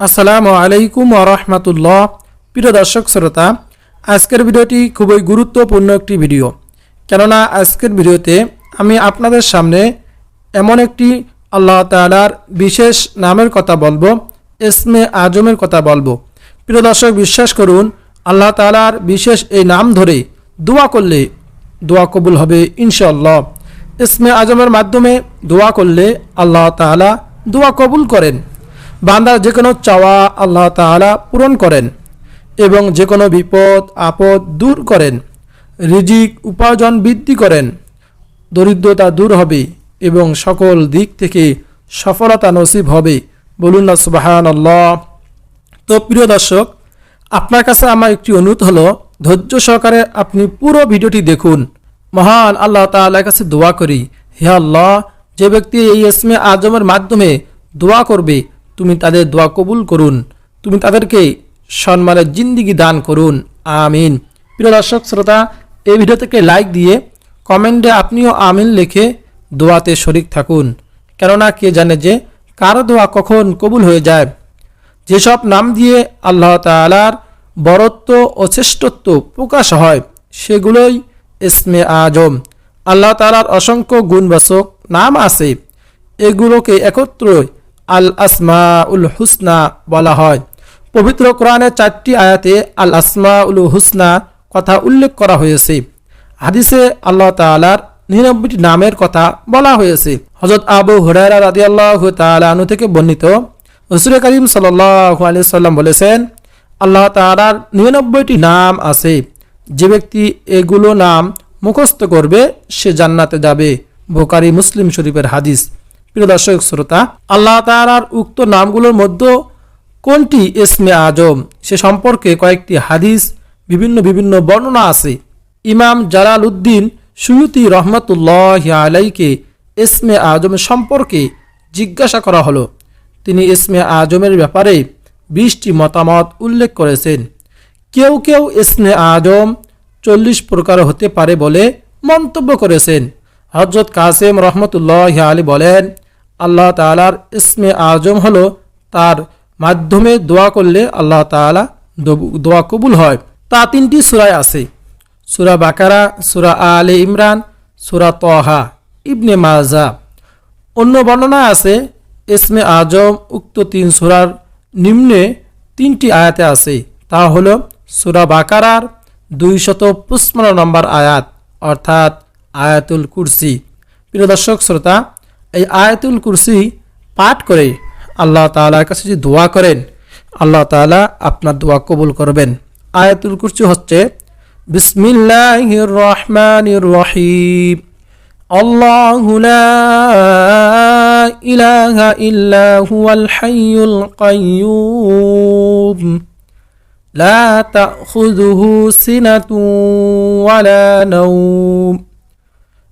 আসসালামু আলাইকুম আরহামতুল্লাহ প্রিয় দর্শক, শ্রোতা, আজকের ভিডিওটি খুবই গুরুত্বপূর্ণ একটি ভিডিও। কেননা আজকের ভিডিওতে আমি আপনাদের সামনে এমন একটি আল্লাহ তালার বিশেষ নামের কথা বলব এসমে আজমের কথা বলব। প্রিয় দর্শক, বিশ্বাস করুন, আল্লাহ তালার বিশেষ এই নাম ধরে দোয়া করলে দোয়া কবুল হবে ইনশাল্লাহ ইসমে আজমের মাধ্যমে দোয়া করলে আল্লাহ তাআলা দোয়া কবুল করেন। বান্দার যে কোনো চাওয়া আল্লাহ তাআলা পূরণ করেন এবং যে কোনো বিপদ, আপদ দূর করেন। রিজিক, উপার্জন বৃদ্ধি করেন। দরিদ্রতা দূর হবে এবং সকল দিক থেকে সফলতা নসিব হবে। বলুন না সুবাহান আল্লাহ তো প্রিয় দর্শক, আপনার কাছে আমার একটি অনুরোধ হলো, ধৈর্য সহকারে আপনি পুরো ভিডিওটি দেখুন। মহান আল্লাহ তাআলার কাছে দোয়া করি। হে আল্লাহ, যে ব্যক্তি এই ইসমে আজমের মাধ্যমে দোয়া করবে তুমি তাদের দোয়া কবুল করুন। তুমি তাদেরকে সম্মানের জিন্দিগি দান করুন। আমিন। প্রিয় দর্শক, শ্রোতা, এই ভিডিও থেকে লাইক দিয়ে কমেন্টে আপনিও আমিন লিখে দোয়াতে শরিক থাকুন। কেননা কে জানে যে কার দোয়া কখন কবুল হয়ে যায়। যেসব নাম দিয়ে আল্লাহ তালার বরত্ব ও শ্রেষ্ঠত্ব প্রকাশ হয়, সেগুলোই ইসমে আজম। আল্লাহ তালার অসংখ্য গুণবাচক নাম আছে। এগুলোকে একত্র আল আসমা উল হুসনা বলা হয়। পবিত্র কোরআনের চারটি আয়াতে আল আসমা উল হুসনা কথা উল্লেখ করা হয়েছে। হাদিসে আল্লাহ তালার নিরানব্বইটি নামের কথা বলা হয়েছে। হজরত আবু হুরায়রা রাদি আল্লাহ তালু থেকে বর্ণিত। রসুল করিম সাল্লাহ আলি সাল্লাম বলেছেন, আল্লাহ তালার নিরানব্বইটি নাম আছে। যে ব্যক্তি এগুলো নাম মুখস্থ করবে, সে জান্নাতে যাবে। বোকারি মুসলিম শরীফের হাদিস। প্রিয় দর্শক, শ্রোতা, আল্লাহ তালার উক্ত নামগুলোর মধ্যে কোনটি ইসমে আজম? সে সম্পর্কে কয়েকটি হাদিস, বিভিন্ন বিভিন্ন বর্ণনা আছে। ইমাম জালাল উদ্দিন সুয়ুতি রহমতুল্লাহ আলাইকে ইসমে আজম সম্পর্কে জিজ্ঞাসা করা হলো। তিনি ইসমে আজমের ব্যাপারে বিশটি মতামত উল্লেখ করেছেন। কেউ কেউ ইসমে আজম চল্লিশ প্রকার হতে পারে বলে মন্তব্য করেছেন। হজরত কাসেম রহমতুল্লাহ আলী বলেন, আল্লাহ তালার ইসমে আজম হলো তার মাধ্যমে দোয়া করলে আল্লাহ তালা দোয়া কবুল হয়। তা তিনটি সুরায় আছে। সুরা বাকারা, সুরা আলে ইমরান, সুরা তহা, ইবনে মাজা। অন্য বর্ণনা আছে, ইসমে আজম উক্ত তিন সুরার নিম্নে তিনটি আয়াতে আছে। তা হল সুরা বাকারার দুইশত পঁচপন্ন নম্বর আয়াত, অর্থাৎ আয়াতুল কুরসি প্রিয় দর্শক শ্রোতা এই আয়াতুল কুরসি পাঠ করে আল্লাহ তালার কাছে যদি দোয়া করেন আল্লাহ তালা আপনার দোয়া কবুল করবেন আয়াতুল কুরসি হচ্ছে বিসমিল্লাহির রহমানির রহিম الله لا إله إلا هو الحي القيوم لا تأخذه سنة ولا نوم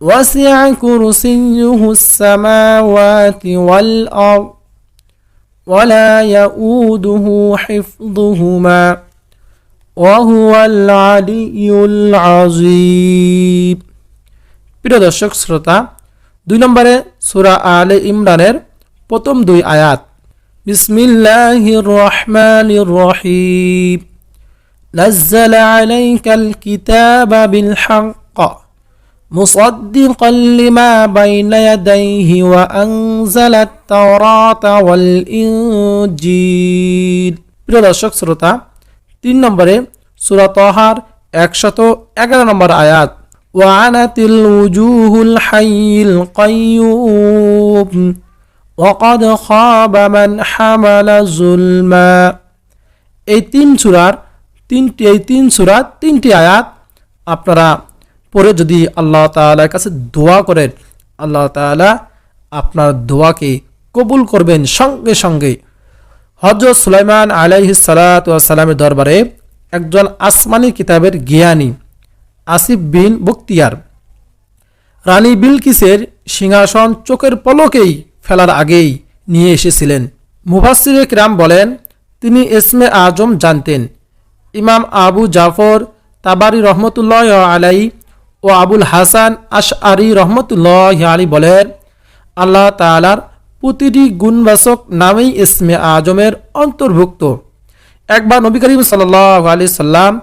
وسع كرسيه السماوات والأرض ولا يؤوده حفظهما وهو العلي العظيم প্রিয় দর্শক শ্রোতা দুই নম্বরে সুরা আলে ইমরানের প্রথম দুই আয়াত বিসমিল্লাহির রহমানির রহিম نزل عليك الكتاب بالحق مصدقا لما بين يديه وأنزل التوراة والإنجيل প্রিয় দর্শক শ্রোতা তিন নম্বরে সুরা তহার একশত এগারো নম্বর আয়াত وعنت الوجوه الحي القيوم وقد خاب من حمل ظلما এই তিন সুরার তিনটি এই তিন সুরার তিনটি আয়াত আপনারা পরে যদি আল্লাহ তাআলার কাছে দোয়া করেন, আল্লাহ তাআলা আপনার দোয়াকে কবুল করবেন সঙ্গে সঙ্গে। হজরত সুলাইমান আলাইহিস সালামের দরবারে একজন আসমানি কিতাবের জ্ঞানী আসিফ বিন বক্তিয়ার রানী বিলকিসের সিংহাসন চোখের পলকেই ফেলার আগেই নিয়ে এসেছিলেন। মুফাসির কিরাম বলেন, তিনি এসমে আজম জানতেন। ইমাম আবু জাফর তাবারি রহমতুল্লাহ আলাই ও আবুল হাসান আশআরি রহমতুল্লাহ আলী বলেন, আল্লাহ তালার প্রতিটি গুণবাচক নামেই ইসমে আজমের অন্তর্ভুক্ত। একবার নবী করিম সাল্লাহ আলি সাল্লাম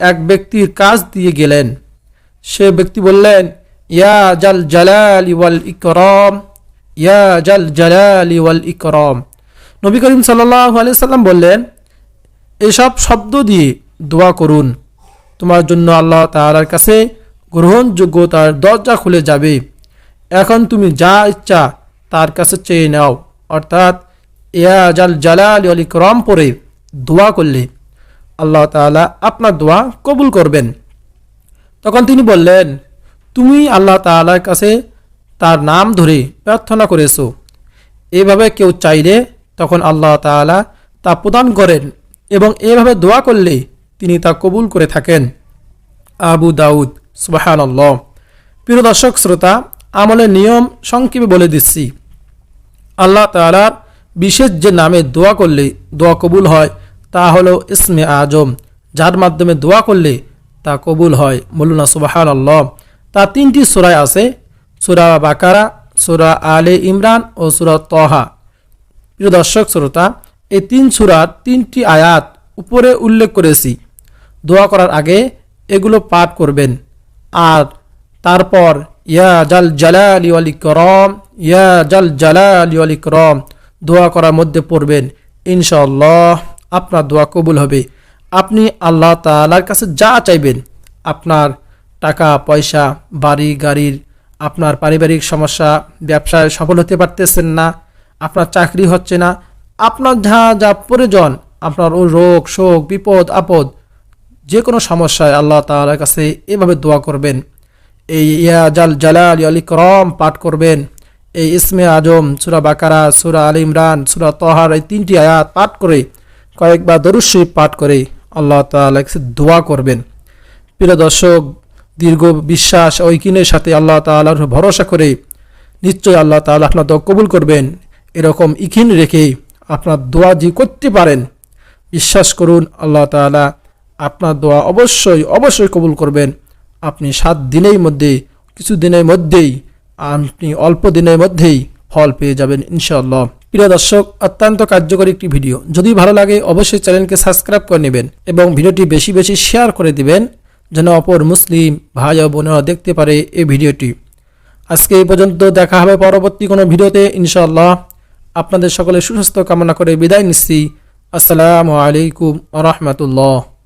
এক ব্যক্তির কাজ দিয়ে গেলেন। সে ব্যক্তি বললেন, ইয়া জাল জালাল ওয়াল ইকরম, ইয়া জাল জালাল ওয়াল ইকরম। নবী করিম সাল্লাহ আলি সাল্লাম বললেন, এসব শব্দ দিয়ে দোয়া করুন। তোমার জন্য আল্লাহ তাআলার কাছে গ্রহণযোগ্যতার দরজা খুলে যাবে। এখন তুমি যা ইচ্ছা তার কাছে চেয়ে নাও। অর্থাৎ ইয়া জাল জালাল ওয়াল ইকরম পরে দোয়া করলে আল্লাহ তাআলা আপনার দোয়া কবুল করবেন। তখন তিনি বললেন, তুমি আল্লাহ তাআলার কাছে তার নাম ধরে প্রার্থনা করেছ। এভাবে কেউ চাইলে তখন আল্লাহ তাআলা তা প্রদান করেন এবং এভাবে দোয়া করলে তিনি তা কবুল করে থাকেন। আবু দাউদ সুবাহান প্রিয় দর্শক, শ্রোতা, আমলের নিয়ম সংক্ষেপে বলে দিচ্ছি। আল্লাহ তাআলার বিশেষ যে নামে দোয়া করলে দোয়া কবুল হয়, তা হলো ইসমে আজম। যার মাধ্যমে দোয়া করলে তা কবুল হয়। মৌলুনা সুবাহান আল্লাহ তা তিনটি সুরায় আছে, সুরা বাকারা, সুরা আলে ইমরান ও সুরা তহা। প্রিয় দর্শক, শ্রোতা, এই তিন সুরার তিনটি আয়াত উপরে উল্লেখ করেছি। দোয়া করার আগে এগুলো পাঠ করবেন। আর তারপর, ইয়া জাল জালালি আল ইকরম, ইয়া জাল জালালি আল ইকরম, দোয়া করার মধ্যে পড়বেন, ইনশাআল্লাহ আপনার দোয়া কবুল হবে। আপনি আল্লাহ তাআলার কাছে যা চাইবেন, আপনার টাকা, পয়সা, বাড়ি, গাড়ির, আপনার পারিবারিক সমস্যা, ব্যবসায় সফল হতে পারতেছেন না, আপনার চাকরি হচ্ছে না, আপনার যা যা প্রয়োজন, আপনার ও রোগ, শোক, বিপদ, আপদ যে কোনো সমস্যায় আল্লাহ তাআলার কাছে এভাবে দোয়া করবেন। এই ইয়া জাল জালাল আলী করম পাঠ করবেন। এই ইসমে আজম, সুরা বাকারা, সুরা আল ইমরান, সুরা তহার এই তিনটি আয়াত পাঠ করে কয়েকবার দরুশরীফ পাঠ করে আল্লাহ তাআলার কাছে দোয়া করবেন। প্রিয় দর্শক, দীর্ঘ বিশ্বাস ঐকিনের সাথে আল্লাহ উপর ভরসা করে নিশ্চয়ই আল্লাহ তাআলা আপনার দোয়া কবুল করবেন। এরকম ইকিন রেখে আপনার দোয়া যে করতে পারেন, বিশ্বাস করুন আল্লাহ তাআলা আপনার দোয়া অবশ্যই অবশ্যই কবুল করবেন। আপনি সাত দিনের মধ্যে, কিছু দিনের মধ্যেই, আপনি অল্প দিনের মধ্যেই ফল পেয়ে যাবেন, ইনশাআল্লাহ। প্রিয় দর্শক, অত্যন্ত কার্যকরী একটি ভিডিও। যদি ভালো লাগে, অবশ্যই চ্যানেলকে সাবস্ক্রাইব করে নেবেন এবং ভিডিওটি বেশি বেশি শেয়ার করে দিবেন, যেন অপর মুসলিম ভাই ও বোনেরা দেখতে পারে এই ভিডিওটি। আজকে এই পর্যন্ত দেখা হবে পরবর্তী কোনো ভিডিওতে, ইনশাআল্লাহ। আপনাদের সকলের সুস্বাস্থ্য কামনা করে বিদায় নিচ্ছি। আসসালামু আলাইকুম রহমতুল্লাহ।